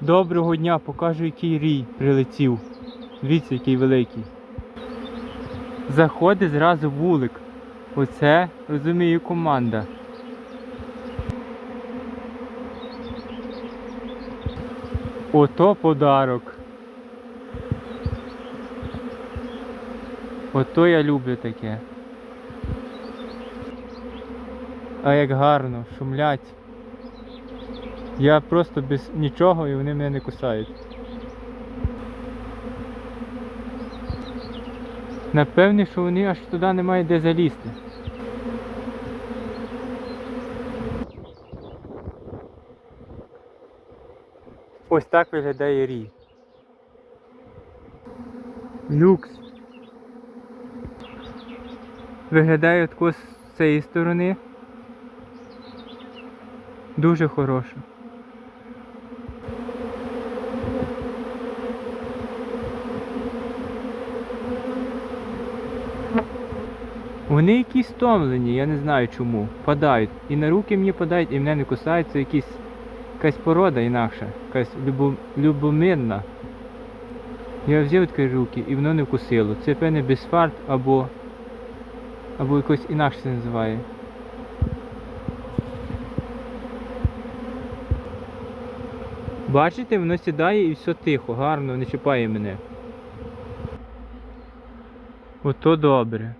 Доброго дня, покажу, який рій прилетів. Дивіться, який великий. Заходить зразу вулик. Оце, розумію, команда. Ото подарок. Ото я люблю таке. А як гарно, шумлять. Я просто без нічого і вони мене не кусають. Напевне, що вони аж туди немає де залізти. Ось так виглядає рій. Люкс. Виглядає тако з цієї сторони. Дуже хороше. Вони якісь стомлені, я не знаю чому. Падають. І на руки мені падають, і мене не кусають. Це якісь, якась порода інакша, якась любо, любомирна. Я взяв такі руки і воно не вкусило. Це певне безфарт або. або якось інакше це називає. Бачите, воно сідає і все тихо, гарно, не чіпає мене. Ото добре.